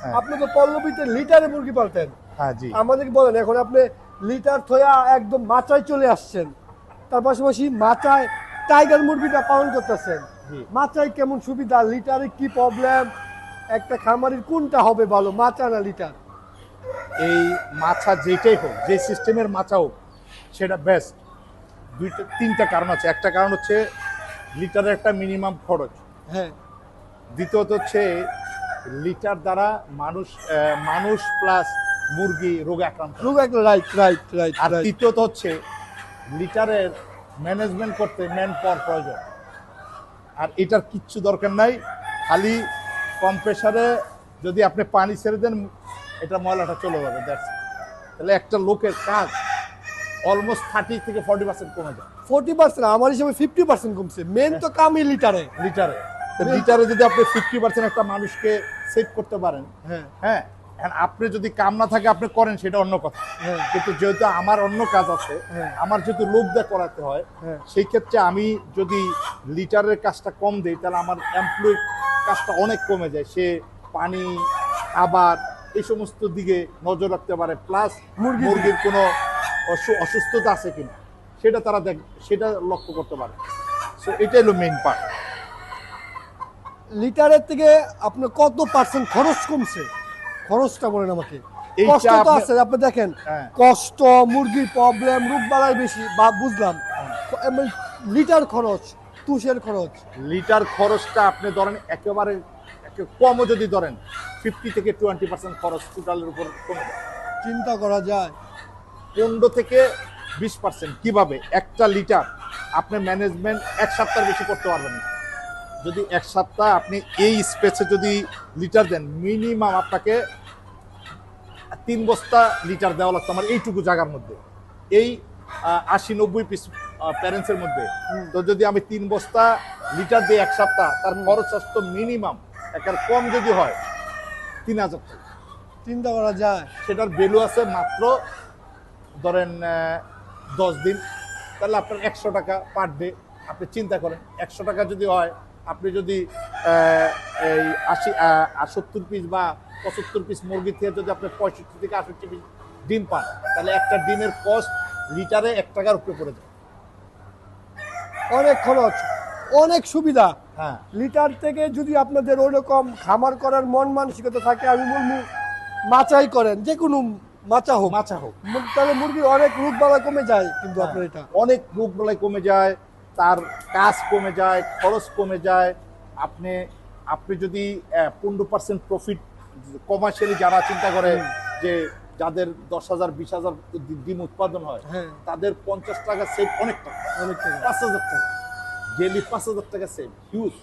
হ্যাঁ। আপনি তো পল্লবীতে লিটারে মুরগি পালতেন। হ্যাঁ জি। আমাদেরকে বলেন এখন আপনি লিটার থয়া একদম মাচায় চলে আসছেন। তার পাশাপাশি মাচায় টাইগার মুরগিটা পালন করতেছেন। মাচায় কেমন সুবিধা? লিটারে কি প্রবলেম একটা খামারির কোনটা হবে ভালো? মাচা না লিটার? এই মাছা যেটাই হোক যে সিস্টেমের মাছা হোক সেটা বেস্ট দুইটা তিনটা কারণ আছে। একটা কারণ হচ্ছে লিটারের একটা মিনিমাম খরচ। হ্যাঁ। দ্বিতীয়ত হচ্ছে লিটার দ্বারা মানুষ মানুষ প্লাস মুরগি রোগে আক্রান্ত হয়। রোগ রাইট রাইট রাইট আর তৃতীয়ত হচ্ছে লিটারের ম্যানেজমেন্ট করতে ম্যান পাওয়ার প্রয়োজন। আর এটার কিচ্ছু দরকার নাই খালি কম প্রেশারে যদি আপনি পানি ছেড়ে দেন এটা ময়লাটা চলে যাবে দ্যাটস তাহলে একটা লোকের কাজ অলমোস্ট থার্টি থেকে ফর্টি পার্সেন্ট কমে যায়। ফোর্টি পার্সেন্ট আমার হিসেবে ফিফটি পার্সেন্ট কমছে। মেন তো কামই লিটারে। লিটারে। লিটারে যদি আপনি ফিফটি পার্সেন্ট একটা মানুষকে সেভ করতে পারেন হ্যাঁ। হ্যাঁ আপনি যদি কাম না থাকে আপনি করেন সেটা অন্য কথা। হ্যাঁ। কিন্তু যেহেতু আমার অন্য কাজ আছে হ্যাঁ। আমার যেহেতু লোক দিয়ে করাতে হয় হ্যাঁ। সেই ক্ষেত্রে আমি যদি লিটারের কাজটা কম দিই তাহলে আমার এমপ্লয় কাজটা অনেক কমে যায়। সে পানি খাবার এই সমস্ত দিকে নজর রাখতে পারে। প্লাস মুরগি- মুরগির কোনো অসুস্থতা আছে কিনা সেটা তারা দেখ সেটা লক্ষ্য করতে পারে। সো এটাই হলো মেইন পার্ট লিটারের থেকে আপনার কত পার্সেন্ট খরচ কমছে? খরচটা বলেন আমাকে। কষ্ট তো আছে আপনি দেখেন হ্যাঁ। কষ্ট মুরগির প্রবলেম রোগ বালাই বেশি বা বুঝলাম। লিটার খরচ তুষের খরচ। লিটার খরচটা আপনি ধরেন একেবারে একে- কমও যদি ধরেন ফিফটি থেকে টোয়েন্টি পার্সেন্ট খরচ টোটালের উপর কমে চিন্তা করা যায়। পনেরো থেকে বিশ পার্সেন্ট কীভাবে? একটা লিটার আপনি ম্যানেজমেন্ট এক সপ্তাহের বেশি করতে পারবেন না। যদি এক সপ্তাহ আপনি এই স্পেসে যদি লিটার দেন মিনিমাম আপনাকে তিন বস্তা লিটার দেওয়া লাগতো আমার এইটুকু জায়গার মধ্যে। এই আশি নব্বই পিস প্যারেন্টসের মধ্যে। তো যদি আমি তিন বস্তা লিটার দিই এক সপ্তাহ তার খরচ আসতো মিনিমাম একটা কম যদি হয় তিন হাজার টাকা। চিন্তা করা যায়। সেটার ভ্যালু আছে মাত্র ধরেন দশ দিন। তাহলে আপনার একশো টাকা পার ডে আপনি চিন্তা করেন একশো টাকা যদি হয় আপনি যদি এই আশি সত্তর পিস বা পঁচাত্তর পিস মুরগি থেকে যদি আপনি পঁয়ষট্টি থেকে আষট্টি পিস ডিম পান তাহলে একটা ডিমের কস্ট লিটারে এক টাকার উপরে পড়ে যায়। অনেক খরচ অনেক সুবিধা। হ্যাঁ। লিটার থেকে যদি আপনাদের ওইরকম খামার করার মন মানসিকতা থাকে আমি বলব মাচাই করেন যে কোনো মাচা হোক। মাচা হোক। তাহলে মুরগির অনেক রোগ বালা কমে যায় কিন্তু আপনার এটা। অনেক রোগ বালাই কমে যায় তার কাজ কমে যায় খরচ কমে যায়। আপনি আপনি যদি পনেরো পার্সেন্ট প্রফিট কমার্শিয়ালি যারা চিন্তা করে যে যাদের দশ হাজার বিশ হাজার ডিম উৎপাদন হয় হ্যাঁ। তাদের পঞ্চাশ টাকা সেভ অনেক টাকা। পাঁচ হাজার টাকা। ডেলি পাঁচ হাজার টাকা সেভ হিউজ